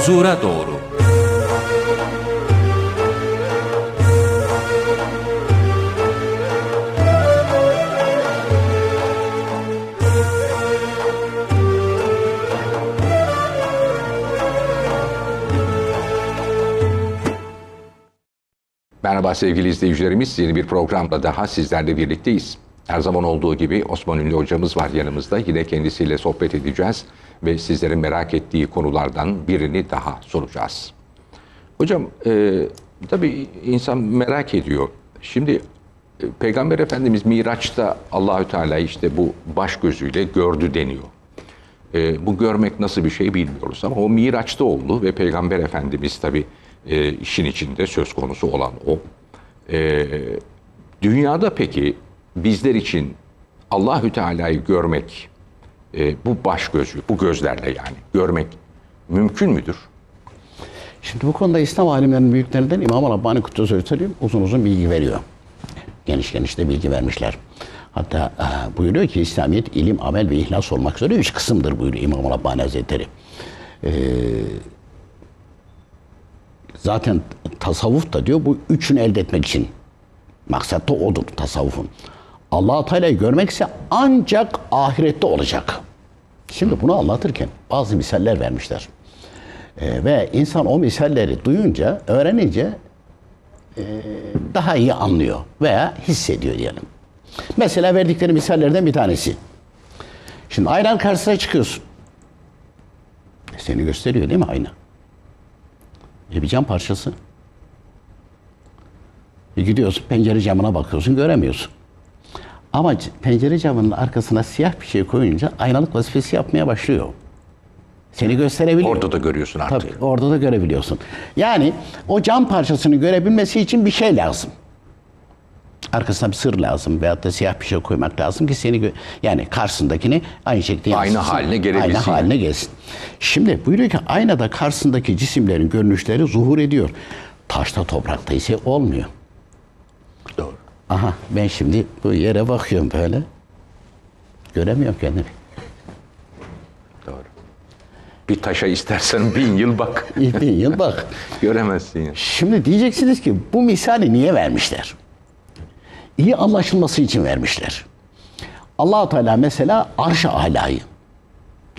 huzura doğru. Merhaba sevgili izleyicilerimiz. Yeni bir programda daha sizlerle birlikteyiz. Her zaman olduğu gibi Osman Ünlü hocamız var yanımızda. Yine kendisiyle sohbet edeceğiz ve sizlerin merak ettiği konulardan birini daha soracağız. Hocam e, tabii insan merak ediyor. Şimdi e, Peygamber Efendimiz Miraç'ta Allahü Teala işte bu baş gözüyle gördü deniyor. E, bu görmek nasıl bir şey bilmiyoruz ama o Miraç'ta oldu ve Peygamber Efendimiz tabii e, işin içinde söz konusu olan o. E, dünyada peki bizler için Allahü Teala'yı görmek, e, bu baş gözü, bu gözlerle yani görmek mümkün müdür? Şimdi bu konuda İslam alimlerinin büyüklerinden İmam Rabbani Kuddüs'ü söyleyeyim uzun uzun bilgi veriyor. Geniş geniş de bilgi vermişler. Hatta e, buyuruyor ki İslamiyet ilim, amel ve ihlas olmak üzere üç kısımdır buyuruyor İmam Rabbani Hazretleri. E, zaten tasavvuf da diyor bu üçünü elde etmek için. Maksat da odur tasavvufun. Allah Teala'yı görmek ise ancak ahirette olacak. Şimdi bunu anlatırken bazı misaller vermişler. Ee, ve insan o misalleri duyunca, öğrenince e, daha iyi anlıyor veya hissediyor diyelim. Mesela verdikleri misallerden bir tanesi. Şimdi aynan karşısına çıkıyorsun. Seni gösteriyor değil mi ayna? E bir cam parçası. E gidiyorsun pencere camına bakıyorsun göremiyorsun. Ama pencere camının arkasına siyah bir şey koyunca aynalık vazifesi yapmaya başlıyor. Seni gösterebiliyor. Orada da görüyorsun artık. Tabii orada da görebiliyorsun. Yani o cam parçasını görebilmesi için bir şey lazım. Arkasına bir sır lazım veyahut da siyah bir şey koymak lazım ki seni yani karşısındakini aynı şekilde yansıtsın. haline gelebilsin Ayna haline gelsin. Şimdi buyuruyor ki aynada karşısındaki cisimlerin görünüşleri zuhur ediyor. Taşta toprakta ise olmuyor. Doğru. Aha ben şimdi bu yere bakıyorum böyle. Göremiyorum kendimi. Doğru. Bir taşa istersen bin yıl bak. Bin yıl bak. Göremezsin ya. Şimdi diyeceksiniz ki bu misali niye vermişler? İyi anlaşılması için vermişler. allah Teala mesela arş-ı alayı.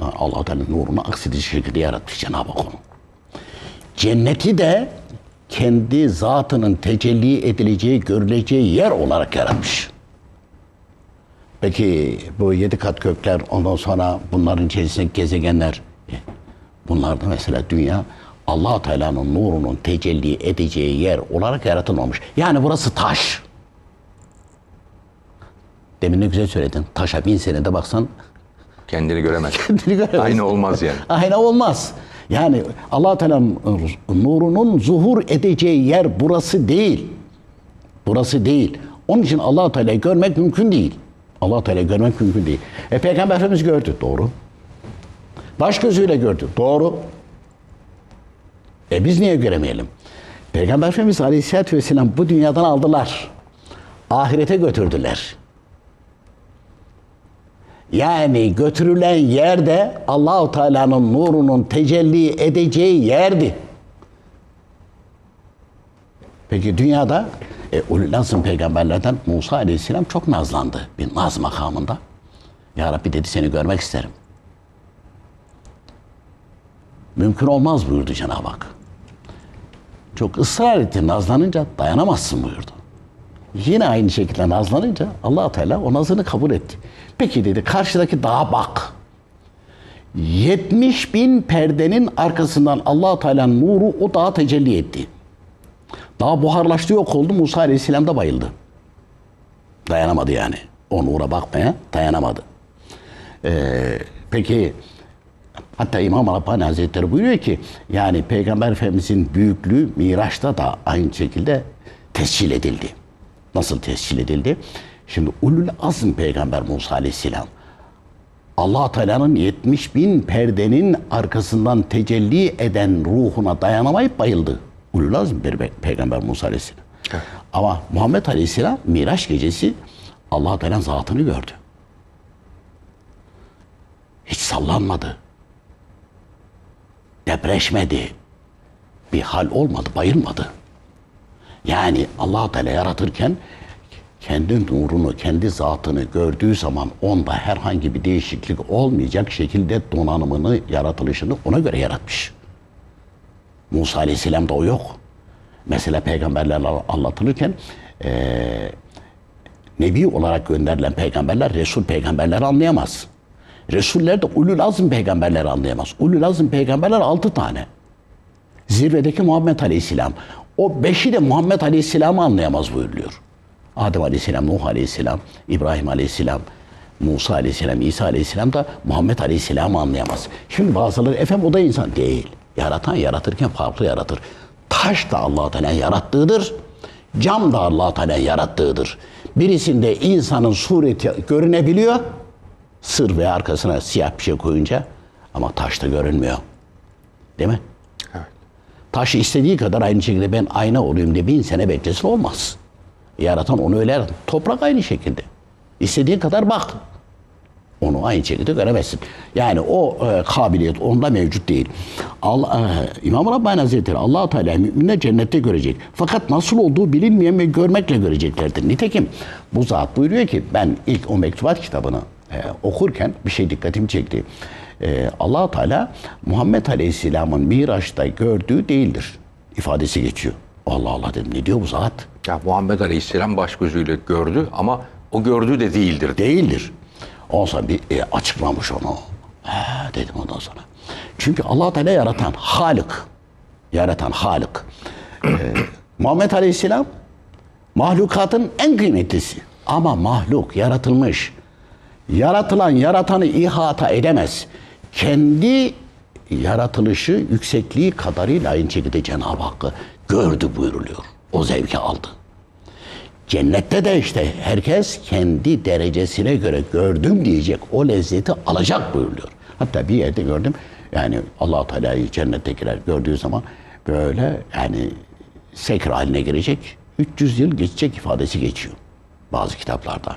allah Teala nurunu aksedici şekilde yaratmış Cenab-ı Hak onu. Cenneti de kendi zatının tecelli edileceği, görüleceği yer olarak yaratmış. Peki bu yedi kat gökler, ondan sonra bunların içerisindeki gezegenler, bunlar da mesela dünya allah Teala'nın nurunun tecelli edeceği yer olarak yaratılmamış. Yani burası taş. Demin ne güzel söyledin. Taşa bin senede baksan Kendini göremez. kendini göremezsin. Aynı olmaz yani. Ayna olmaz. Yani allah Teala'nın nurunun zuhur edeceği yer burası değil. Burası değil. Onun için allah Teala'yı görmek mümkün değil. allah Teala'yı görmek mümkün değil. E Peygamber Efendimiz gördü. Doğru. Baş gözüyle gördü. Doğru. E biz niye göremeyelim? Peygamber Efendimiz Aleyhisselatü Vesselam bu dünyadan aldılar. Ahirete götürdüler. Yani götürülen yerde Allahu Teala'nın nurunun tecelli edeceği yerdi. Peki dünyada e, ulul azm peygamberlerden Musa Aleyhisselam çok nazlandı bir naz makamında. Ya Rabbi dedi seni görmek isterim. Mümkün olmaz buyurdu Cenab-ı Hak. Çok ısrar etti nazlanınca dayanamazsın buyurdu. Yine aynı şekilde nazlanınca allah Teala o nazını kabul etti. Peki dedi karşıdaki dağa bak. 70 bin perdenin arkasından allah Teala'nın nuru o dağa tecelli etti. Dağ buharlaştı yok oldu Musa Aleyhisselam da bayıldı. Dayanamadı yani. O nura bakmaya dayanamadı. Ee, peki Hatta İmam Rabbani Hazretleri buyuruyor ki yani Peygamber Efendimizin büyüklüğü Miraç'ta da aynı şekilde tescil edildi. Nasıl tescil edildi? Şimdi Ulul Azm Peygamber Musa Aleyhisselam allah Teala'nın 70 bin perdenin arkasından tecelli eden ruhuna dayanamayıp bayıldı. Ulul Azm bir pe- Peygamber Musa Aleyhisselam. Ama Muhammed Aleyhisselam Miraç gecesi allah Teala'nın zatını gördü. Hiç sallanmadı. depreşmedi. Bir hal olmadı, bayılmadı. Yani allah Teala yaratırken kendi nurunu, kendi zatını gördüğü zaman onda herhangi bir değişiklik olmayacak şekilde donanımını, yaratılışını ona göre yaratmış. Musa Aleyhisselam'da o yok. Mesela peygamberler anlatılırken eee Nebi olarak gönderilen peygamberler Resul peygamberleri anlayamaz. Resuller de ulul azm peygamberleri anlayamaz. Ulul azm peygamberler altı tane. Zirvedeki Muhammed Aleyhisselam. O beşi de Muhammed Aleyhisselam'ı anlayamaz buyuruluyor. Adem Aleyhisselam, Nuh Aleyhisselam, İbrahim Aleyhisselam, Musa Aleyhisselam, İsa Aleyhisselam da Muhammed Aleyhisselam'ı anlayamaz. Şimdi bazıları efendim o da insan değil. Yaratan yaratırken farklı yaratır. Taş da Allah Teala yarattığıdır. Cam da Allah Teala yarattığıdır. Birisinde insanın sureti görünebiliyor. Sır ve arkasına siyah bir şey koyunca ama taşta görünmüyor. Değil mi? Evet. Taş istediği kadar aynı şekilde ben ayna olayım diye bin sene beklesin olmaz. Yaratan onu öyle yarattı. Toprak aynı şekilde. İstediğin kadar bak. Onu aynı şekilde göremezsin. Yani o e, kabiliyet onda mevcut değil. Allah, e, İmam Rabbani Hazretleri allah Teala müminler cennette görecek. Fakat nasıl olduğu bilinmeyen ve görmekle göreceklerdir. Nitekim bu zat buyuruyor ki ben ilk o mektubat kitabını e, okurken bir şey dikkatimi çekti. E, allah Teala Muhammed Aleyhisselam'ın Miraç'ta gördüğü değildir ifadesi geçiyor. Allah Allah dedim ne diyor bu zat? Ya Muhammed Aleyhisselam baş gözüyle gördü ama o gördüğü de değildir. değildir. Olsa bir e, açıklamış onu. He, dedim ondan sonra. Çünkü allah Teala yaratan Halık. Yaratan Halık. Ee, Muhammed Aleyhisselam mahlukatın en kıymetlisi. Ama mahluk yaratılmış. Yaratılan yaratanı ihata edemez. Kendi yaratılışı yüksekliği kadarıyla aynı şekilde Cenab-ı Hakk'ı gördü buyuruluyor. O zevki aldı. Cennette de işte herkes kendi derecesine göre gördüm diyecek o lezzeti alacak buyuruyor. Hatta bir yerde gördüm yani allah Teala'yı cennettekiler gördüğü zaman böyle yani sekr haline girecek 300 yıl geçecek ifadesi geçiyor bazı kitaplarda.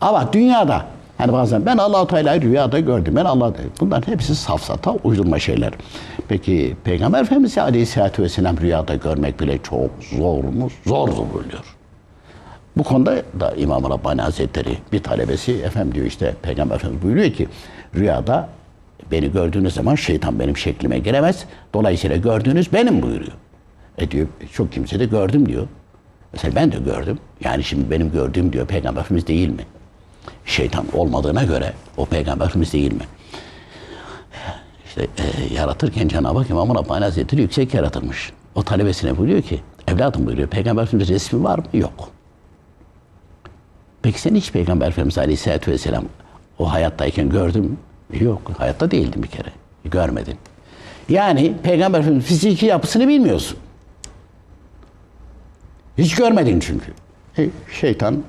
Ama dünyada hani bazen ben allah Teala'yı rüyada gördüm. Ben Allah bunların hepsi safsata uydurma şeyler. Peki Peygamber Efendimiz Aleyhisselatü Vesselam rüyada görmek bile çok zor mu? Zordur buyuruyor. Bu konuda da İmam Rabbani Hazretleri bir talebesi efendim diyor işte Peygamber Efendimiz buyuruyor ki rüyada beni gördüğünüz zaman şeytan benim şeklime giremez. Dolayısıyla gördüğünüz benim buyuruyor. E diyor çok kimse de gördüm diyor. Mesela ben de gördüm. Yani şimdi benim gördüğüm diyor Peygamber Efendimiz değil mi? Şeytan olmadığına göre o Peygamber Efendimiz değil mi? İşte e, yaratırken Cenab-ı Hak İmam Rabbani Hazretleri yüksek yaratılmış. O talebesine buyuruyor ki evladım buyuruyor Peygamber Efendimiz resmi var mı? Yok. Peki sen hiç Peygamber Efendimiz Aleyhisselatü Vesselam o hayattayken gördün mü? Yok. Hayatta değildim bir kere. Görmedim. Yani Peygamber Efendimiz fiziki yapısını bilmiyorsun. Hiç görmedin çünkü. E, şeytan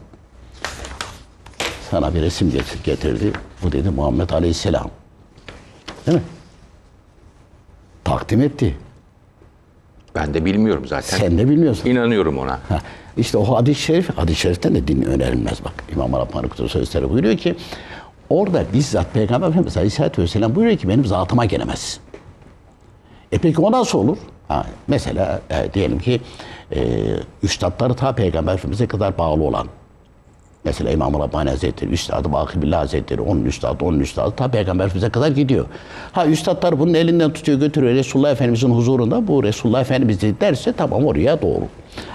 sana bir resim getir- getirdi. Bu dedi Muhammed Aleyhisselam. Değil mi? Takdim etti. Ben de bilmiyorum zaten. Sen de bilmiyorsun. İnanıyorum ona. Ha, işte o hadis-i şerif, hadis-i şeriften de din önerilmez bak. İmam Rabbani Kutu Sözleri buyuruyor ki orada bizzat Peygamber Efendimiz Aleyhisselatü Vesselam buyuruyor ki benim zatıma gelemezsin. E peki o nasıl olur? Ha, mesela e, diyelim ki e, üstadları ta Peygamber Efendimiz'e kadar bağlı olan Mesela İmam Rabbani Hazretleri, Üstadı Bakı Billah Hazretleri, onun üstadı, onun üstadı ta Peygamber Efendimiz'e kadar gidiyor. Ha üstadlar bunun elinden tutuyor götürüyor Resulullah Efendimiz'in huzurunda bu Resulullah Efendimiz derse tamam oraya doğru.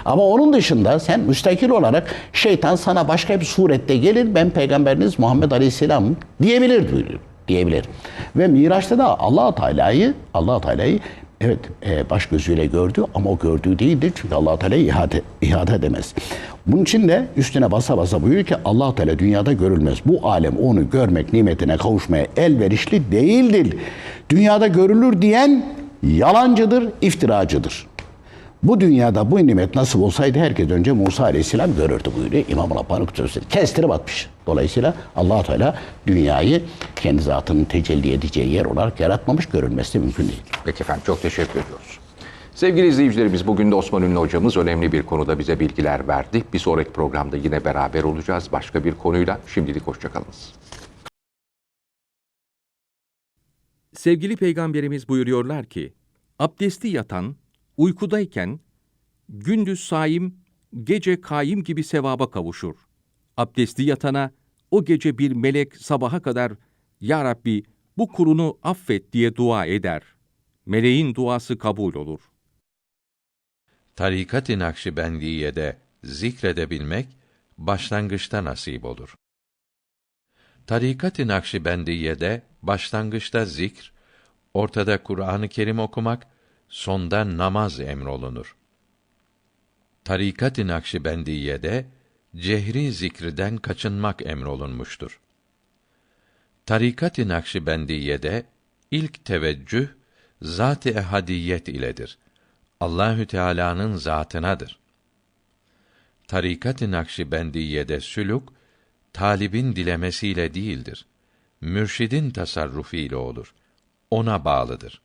Ama onun dışında sen müstakil olarak şeytan sana başka bir surette gelir ben peygamberiniz Muhammed Aleyhisselam diyebilir. Diyebilir. Ve Miraç'ta da allah Teala'yı allah Teala'yı Evet, e, baş gözüyle gördü ama o gördüğü değildir. Çünkü allah Teala ihade, ihade edemez. Bunun için de üstüne basa basa buyuruyor ki allah Teala dünyada görülmez. Bu alem onu görmek, nimetine kavuşmaya elverişli değildir. Dünyada görülür diyen yalancıdır, iftiracıdır. Bu dünyada bu nimet nasıl olsaydı herkes önce Musa Aleyhisselam görürdü buyuruyor İmam Rabbani Kutusu. Kestirip atmış. Dolayısıyla allah Teala dünyayı kendi zatının tecelli edeceği yer olarak yaratmamış görülmesi de mümkün değil. Peki efendim çok teşekkür ediyoruz. Sevgili izleyicilerimiz bugün de Osman Ünlü hocamız önemli bir konuda bize bilgiler verdi. Bir sonraki programda yine beraber olacağız başka bir konuyla. Şimdilik hoşçakalınız. Sevgili Peygamberimiz buyuruyorlar ki, abdesti yatan, uykudayken, gündüz saim, gece kaim gibi sevaba kavuşur. Abdesti yatana, o gece bir melek sabaha kadar, Ya Rabbi bu kulunu affet diye dua eder. Meleğin duası kabul olur. Tarikat-ı Nakşibendiye'de zikredebilmek başlangıçta nasip olur. Tarikat-ı Nakşibendiye'de başlangıçta zikr, ortada Kur'an-ı Kerim okumak, sonda namaz emrolunur. Tarikat-ı Nakşibendiye'de cehri zikrden kaçınmak emrolunmuştur. Tarikat-ı Nakşibendiye'de ilk teveccüh zat-ı ehadiyet iledir. Allahü Teala'nın zatınadır. Tarikat-ı Nakşibendiye'de sülük talibin dilemesiyle değildir. Mürşidin tasarrufu ile olur. Ona bağlıdır.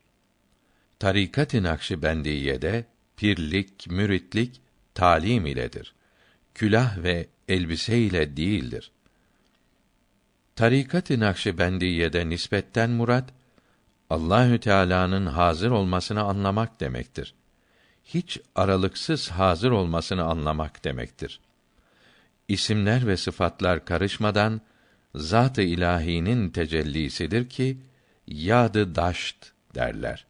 Tarikat-ı Nakşibendiye'de pirlik, müritlik talim iledir. Külah ve elbise ile değildir. Tarikat-ı Nakşibendiye'de nispetten murat Allahü Teala'nın hazır olmasını anlamak demektir. Hiç aralıksız hazır olmasını anlamak demektir. İsimler ve sıfatlar karışmadan zat-ı ilahinin tecellisidir ki yadı daşt derler.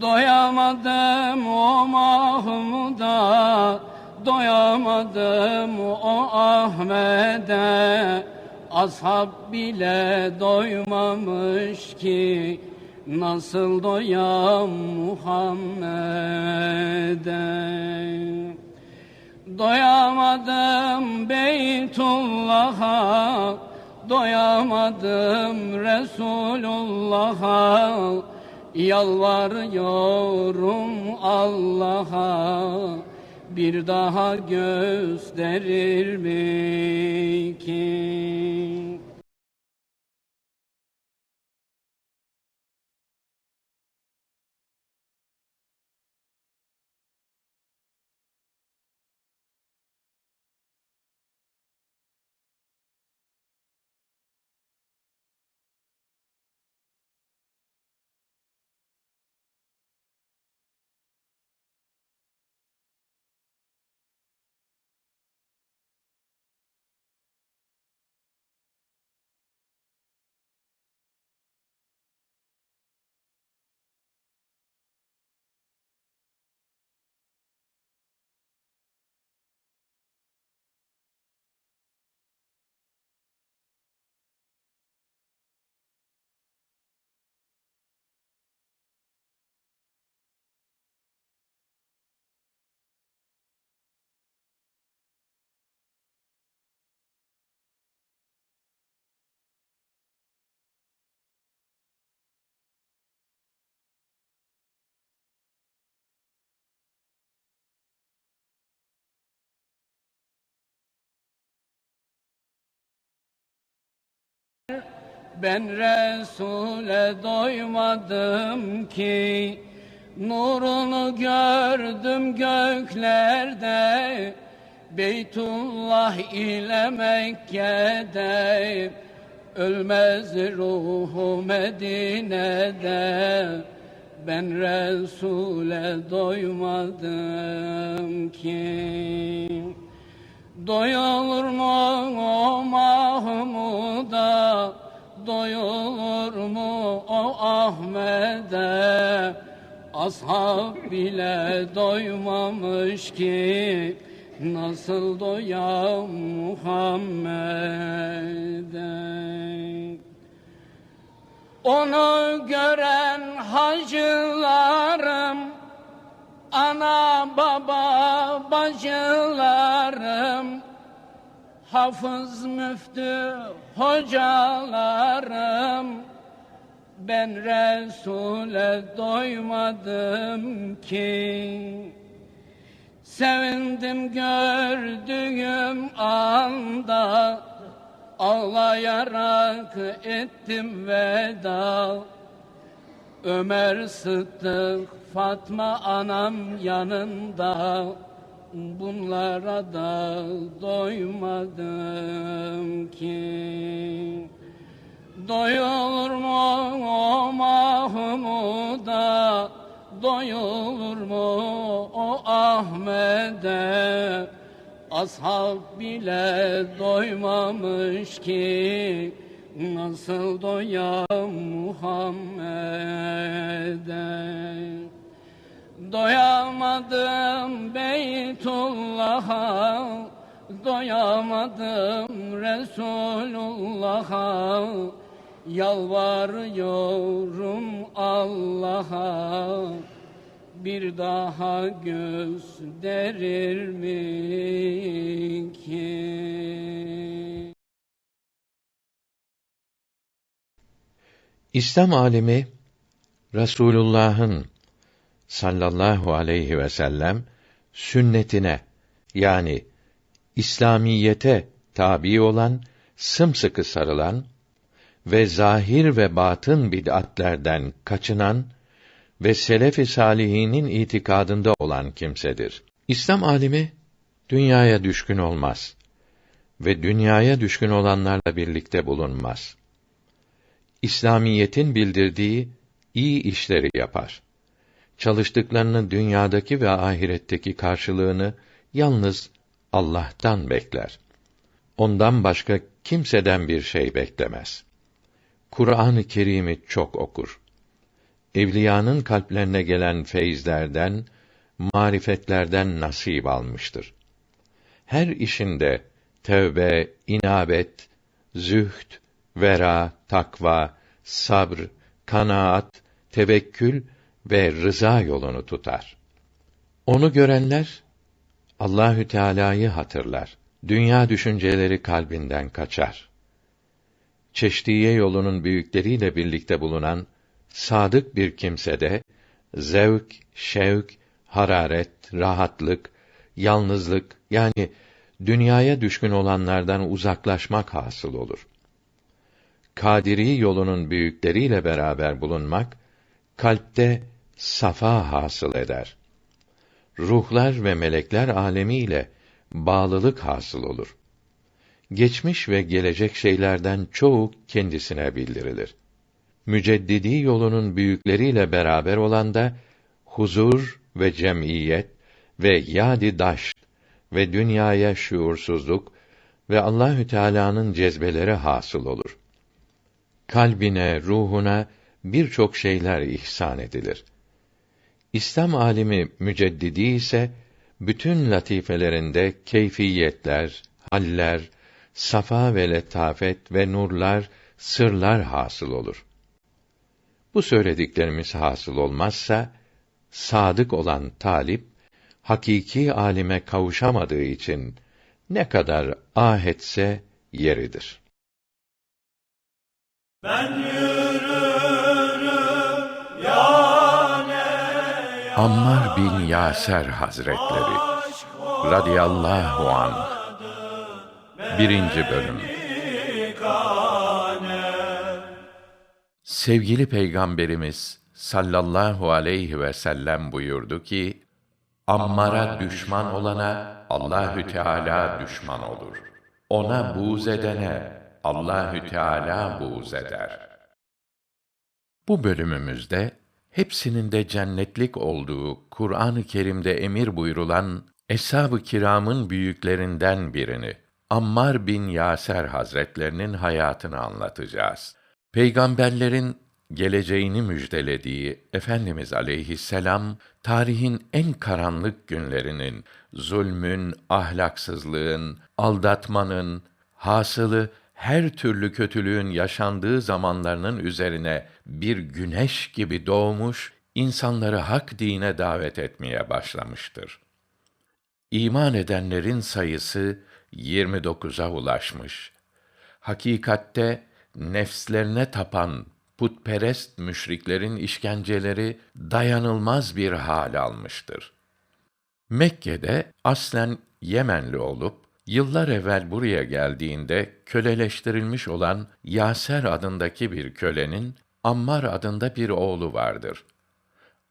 Doyamadım o Mahmud'a, doyamadım o Ahmet'e. Ashab bile doymamış ki, nasıl doyam Muhammed'e. Doyamadım Beytullah'a, doyamadım Resulullah'a. Yalvarıyorum Allah'a bir daha gösterir mi ki? Ben Resul'e doymadım ki. Nurunu gördüm göklerde. Beytullah ile Mekke'de. Ölmez ruhu Medine'de. Ben Resul'e doymadım ki. Doyulur mu o Mahmud'a Doyulur mu o Ahmet'e? Ashab bile doymamış ki Nasıl doyam Muhammed'e? Onu gören hacılarım Ana baba bacılarım Hafız müftü hocalarım Ben Resul'e doymadım ki. Sevindim gördüğüm anda Ağlayarak ettim veda. Ömer Sıddık Fatma anam yanında bunlara da doymadım ki. Doyulur mu o Mahmud'a Doyulur mu o Ahmet'e? Ashab bile doymamış ki. Nasıl doyam Muhammed'e? Doyamadım Beytullah'a Doyamadım Resulullah'a Yalvarıyorum Allah'a Bir daha gösterir mi ki? İslam alemi Resulullah'ın sallallahu aleyhi ve sellem sünnetine yani İslamiyete tabi olan, sımsıkı sarılan ve zahir ve batın bid'atlerden kaçınan ve selef-i salihinin itikadında olan kimsedir. İslam alimi dünyaya düşkün olmaz ve dünyaya düşkün olanlarla birlikte bulunmaz. İslamiyetin bildirdiği iyi işleri yapar. Çalıştıklarının dünyadaki ve ahiretteki karşılığını yalnız Allah'tan bekler. Ondan başka kimseden bir şey beklemez. Kur'an-ı Kerim'i çok okur. Evliyanın kalplerine gelen feyizlerden, marifetlerden nasip almıştır. Her işinde tevbe, inabet, zühd, vera, takva, sabr, kanaat, tevekkül ve rıza yolunu tutar. Onu görenler Allahü Teala'yı hatırlar. Dünya düşünceleri kalbinden kaçar. Çeşdiye yolunun büyükleriyle birlikte bulunan sadık bir kimsede zevk, şevk, hararet, rahatlık, yalnızlık yani dünyaya düşkün olanlardan uzaklaşmak hasıl olur. Kadiri yolunun büyükleriyle beraber bulunmak kalpte safa hasıl eder. Ruhlar ve melekler alemiyle bağlılık hasıl olur. Geçmiş ve gelecek şeylerden çoğu kendisine bildirilir. Müceddidi yolunun büyükleriyle beraber olan da huzur ve cemiyet ve yadi daşt ve dünyaya şuursuzluk ve Allahü Teala'nın cezbeleri hasıl olur. Kalbine, ruhuna birçok şeyler ihsan edilir. İslam alimi müceddidi ise bütün latifelerinde keyfiyetler, haller, safa ve letafet ve nurlar, sırlar hasıl olur. Bu söylediklerimiz hasıl olmazsa sadık olan talip hakiki alime kavuşamadığı için ne kadar ah etse yeridir. Ammar bin Yaser Hazretleri radıyallahu anh birinci bölüm Sevgili Peygamberimiz sallallahu aleyhi ve sellem buyurdu ki Ammar'a düşman olana Allahü Teala düşman olur. Ona buğz edene Allahü Teala buğz eder. Bu bölümümüzde hepsinin de cennetlik olduğu Kur'an-ı Kerim'de emir buyurulan Eshab-ı Kiram'ın büyüklerinden birini Ammar bin Yaser Hazretlerinin hayatını anlatacağız. Peygamberlerin geleceğini müjdelediği Efendimiz aleyhisselam tarihin en karanlık günlerinin zulmün, ahlaksızlığın, aldatmanın, hasılı her türlü kötülüğün yaşandığı zamanlarının üzerine bir güneş gibi doğmuş, insanları hak dine davet etmeye başlamıştır. İman edenlerin sayısı 29'a ulaşmış. Hakikatte nefslerine tapan putperest müşriklerin işkenceleri dayanılmaz bir hal almıştır. Mekke'de aslen Yemenli olup yıllar evvel buraya geldiğinde köleleştirilmiş olan Yaser adındaki bir kölenin Ammar adında bir oğlu vardır.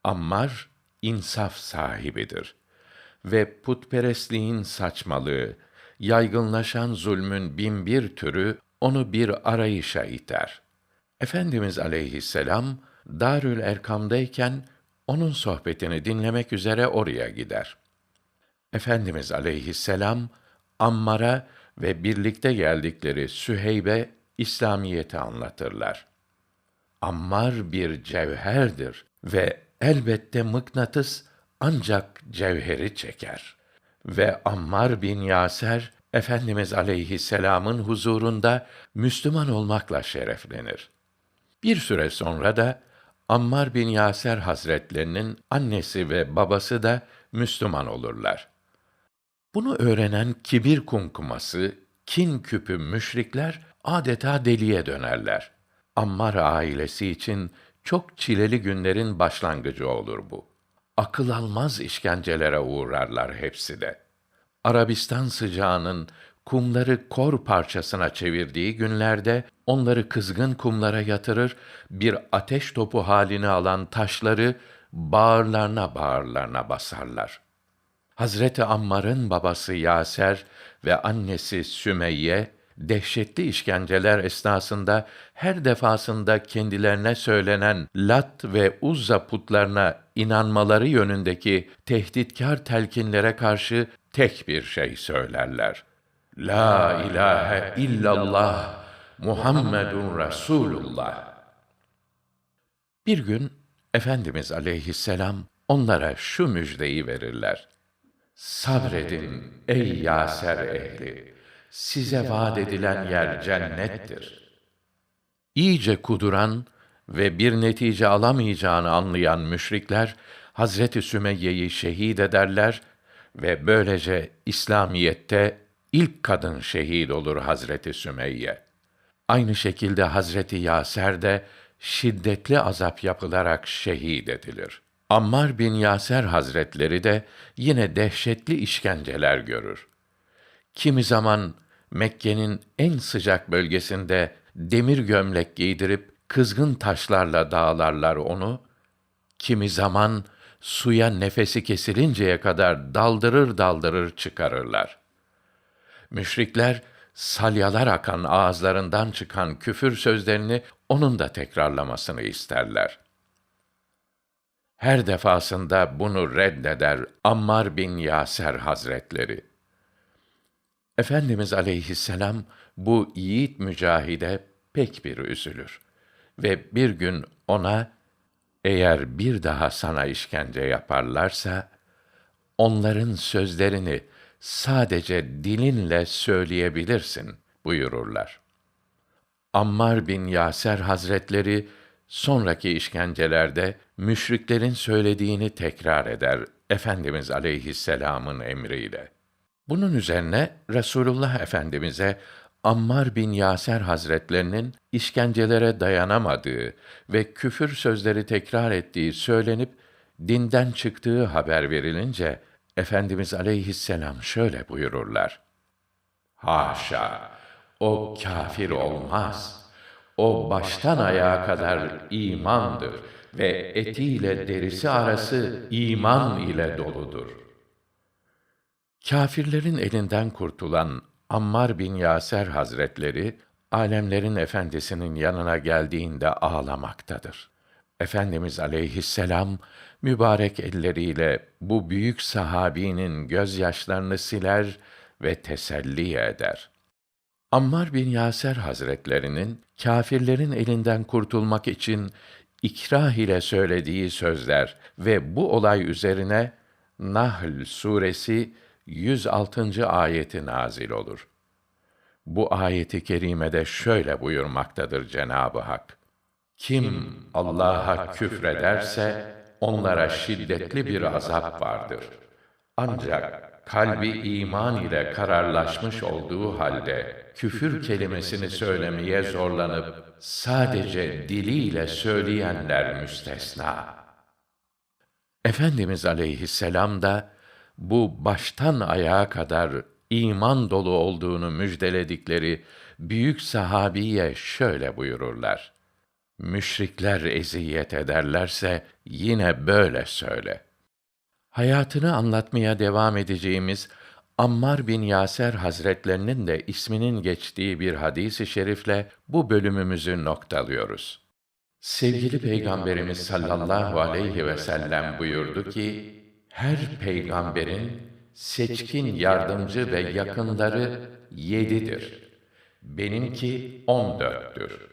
Ammar insaf sahibidir ve putperestliğin saçmalığı, yaygınlaşan zulmün binbir türü onu bir arayışa iter. Efendimiz aleyhisselam Darül Erkam'dayken onun sohbetini dinlemek üzere oraya gider. Efendimiz aleyhisselam Ammar'a ve birlikte geldikleri Süheyb'e İslamiyet'i anlatırlar. Ammar bir cevherdir ve elbette mıknatıs ancak cevheri çeker. Ve Ammar bin Yaser, Efendimiz aleyhisselamın huzurunda Müslüman olmakla şereflenir. Bir süre sonra da Ammar bin Yaser Hazretlerinin annesi ve babası da Müslüman olurlar. Bunu öğrenen kibir kumkuması, kin küpü müşrikler adeta deliye dönerler. Ammar ailesi için çok çileli günlerin başlangıcı olur bu. Akıl almaz işkencelere uğrarlar hepsi de. Arabistan sıcağının kumları kor parçasına çevirdiği günlerde onları kızgın kumlara yatırır, bir ateş topu halini alan taşları bağırlarına bağırlarına basarlar. Hazreti Ammar'ın babası Yaser ve annesi Sümeyye dehşetli işkenceler esnasında her defasında kendilerine söylenen Lat ve Uzza putlarına inanmaları yönündeki tehditkar telkinlere karşı tek bir şey söylerler. La ilahe illallah Muhammedun Resulullah. Bir gün Efendimiz aleyhisselam onlara şu müjdeyi verirler. Sabredin ey Yaser ehli. Size vaat edilen yer cennettir. İyice kuduran ve bir netice alamayacağını anlayan müşrikler Hazreti Sümeyye'yi şehit ederler ve böylece İslamiyette ilk kadın şehit olur Hazreti Sümeyye. Aynı şekilde Hazreti Yaser de şiddetli azap yapılarak şehit edilir. Ammar bin Yaser Hazretleri de yine dehşetli işkenceler görür. Kimi zaman Mekke'nin en sıcak bölgesinde demir gömlek giydirip kızgın taşlarla dağlarlar onu, kimi zaman suya nefesi kesilinceye kadar daldırır daldırır çıkarırlar. Müşrikler salyalar akan ağızlarından çıkan küfür sözlerini onun da tekrarlamasını isterler. Her defasında bunu reddeder Ammar bin Yaser Hazretleri. Efendimiz aleyhisselam bu yiğit mücahide pek bir üzülür ve bir gün ona eğer bir daha sana işkence yaparlarsa onların sözlerini sadece dilinle söyleyebilirsin buyururlar. Ammar bin Yaser Hazretleri sonraki işkencelerde müşriklerin söylediğini tekrar eder Efendimiz aleyhisselamın emriyle. Bunun üzerine Resulullah Efendimize Ammar bin Yaser Hazretlerinin işkencelere dayanamadığı ve küfür sözleri tekrar ettiği söylenip dinden çıktığı haber verilince Efendimiz aleyhisselam şöyle buyururlar. Haşa! O kâfir olmaz. O baştan ayağa kadar imandır ve etiyle derisi arası iman ile doludur. Kâfirlerin elinden kurtulan Ammar bin Yaser Hazretleri alemlerin efendisinin yanına geldiğinde ağlamaktadır. Efendimiz aleyhisselam mübarek elleriyle bu büyük sahabinin gözyaşlarını siler ve teselli eder. Ammar bin Yaser Hazretlerinin kâfirlerin elinden kurtulmak için ikrah ile söylediği sözler ve bu olay üzerine Nahl suresi 106. ayeti nazil olur. Bu ayeti kerimede şöyle buyurmaktadır Cenab-ı Hak. Kim Allah'a küfrederse onlara şiddetli bir azap vardır. Ancak kalbi iman ile kararlaşmış olduğu halde küfür kelimesini söylemeye zorlanıp sadece diliyle söyleyenler müstesna. Efendimiz aleyhisselam da bu baştan ayağa kadar iman dolu olduğunu müjdeledikleri büyük sahabiye şöyle buyururlar. Müşrikler eziyet ederlerse yine böyle söyle. Hayatını anlatmaya devam edeceğimiz Ammar bin Yaser Hazretlerinin de isminin geçtiği bir hadisi şerifle bu bölümümüzü noktalıyoruz. Sevgili Peygamberimiz sallallahu aleyhi ve sellem buyurdu ki, her peygamberin seçkin yardımcı ve yakınları yedidir. Benimki on dörttür.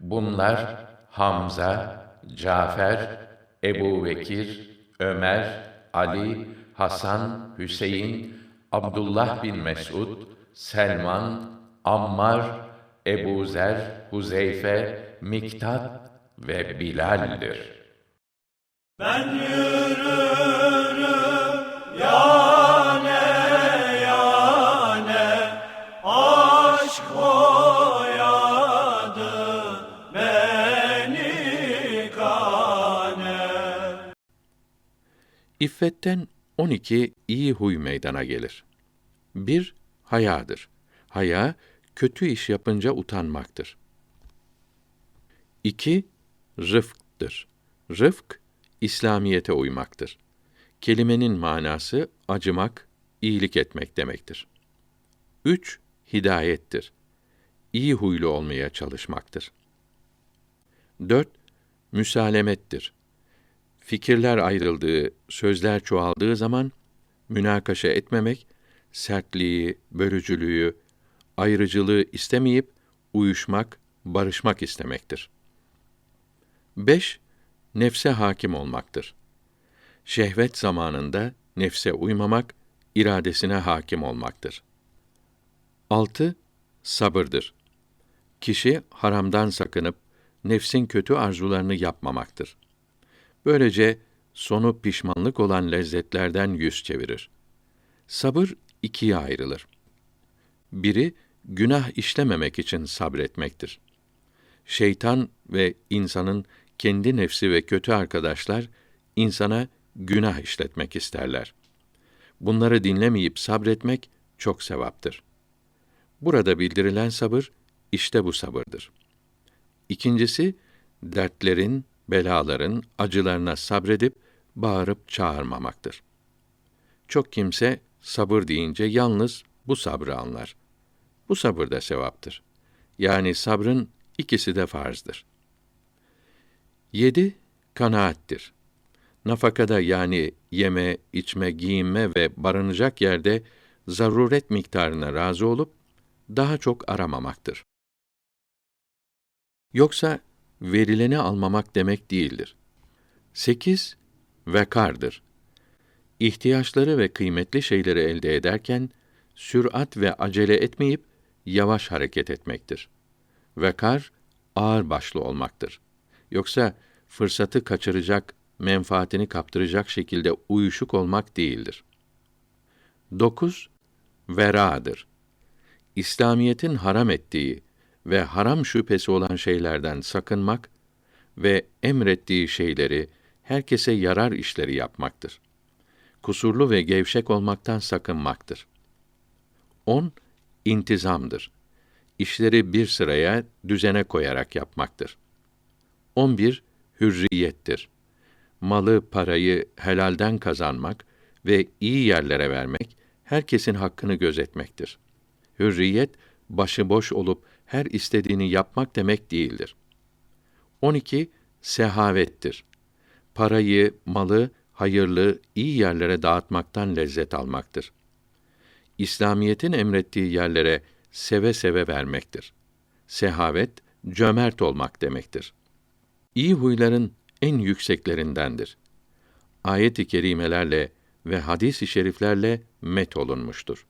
Bunlar Hamza, Cafer, Ebu Bekir, Ömer, Ali, Hasan, Hüseyin, Abdullah bin Mesud, Selman, Ammar, Ebu Zer, Huzeyfe, Miktat ve Bilal'dir. İffetten 12 iyi huy meydana gelir. 1. Hayadır. Haya, kötü iş yapınca utanmaktır. 2. Rıfktır. Rıfk, İslamiyete uymaktır. Kelimenin manası acımak, iyilik etmek demektir. 3. Hidayettir. İyi huylu olmaya çalışmaktır. 4. Müsalemettir fikirler ayrıldığı, sözler çoğaldığı zaman münakaşa etmemek, sertliği, bölücülüğü, ayrıcılığı istemeyip uyuşmak, barışmak istemektir. 5. Nefse hakim olmaktır. Şehvet zamanında nefse uymamak, iradesine hakim olmaktır. 6. Sabırdır. Kişi haramdan sakınıp nefsin kötü arzularını yapmamaktır. Böylece sonu pişmanlık olan lezzetlerden yüz çevirir. Sabır ikiye ayrılır. Biri günah işlememek için sabretmektir. Şeytan ve insanın kendi nefsi ve kötü arkadaşlar insana günah işletmek isterler. Bunları dinlemeyip sabretmek çok sevaptır. Burada bildirilen sabır işte bu sabırdır. İkincisi dertlerin, belaların, acılarına sabredip bağırıp çağırmamaktır. Çok kimse sabır deyince yalnız bu sabrı anlar. Bu sabır da sevaptır. Yani sabrın ikisi de farzdır. 7. Kanaattir. Nafakada yani yeme, içme, giyinme ve barınacak yerde zaruret miktarına razı olup daha çok aramamaktır. Yoksa verileni almamak demek değildir. 8. Vekardır. İhtiyaçları ve kıymetli şeyleri elde ederken sürat ve acele etmeyip yavaş hareket etmektir. Vekar ağır başlı olmaktır. Yoksa fırsatı kaçıracak, menfaatini kaptıracak şekilde uyuşuk olmak değildir. 9. Veradır. İslamiyetin haram ettiği ve haram şüphesi olan şeylerden sakınmak ve emrettiği şeyleri herkese yarar işleri yapmaktır. Kusurlu ve gevşek olmaktan sakınmaktır. 10. İntizamdır. İşleri bir sıraya, düzene koyarak yapmaktır. 11. Hürriyettir. Malı, parayı helalden kazanmak ve iyi yerlere vermek, herkesin hakkını gözetmektir. Hürriyet, başıboş olup her istediğini yapmak demek değildir. 12. Sehavettir. Parayı, malı hayırlı, iyi yerlere dağıtmaktan lezzet almaktır. İslamiyetin emrettiği yerlere seve seve vermektir. Sehavet, cömert olmak demektir. İyi huyların en yükseklerindendir. Ayet-i kerimelerle ve hadis-i şeriflerle met olunmuştur.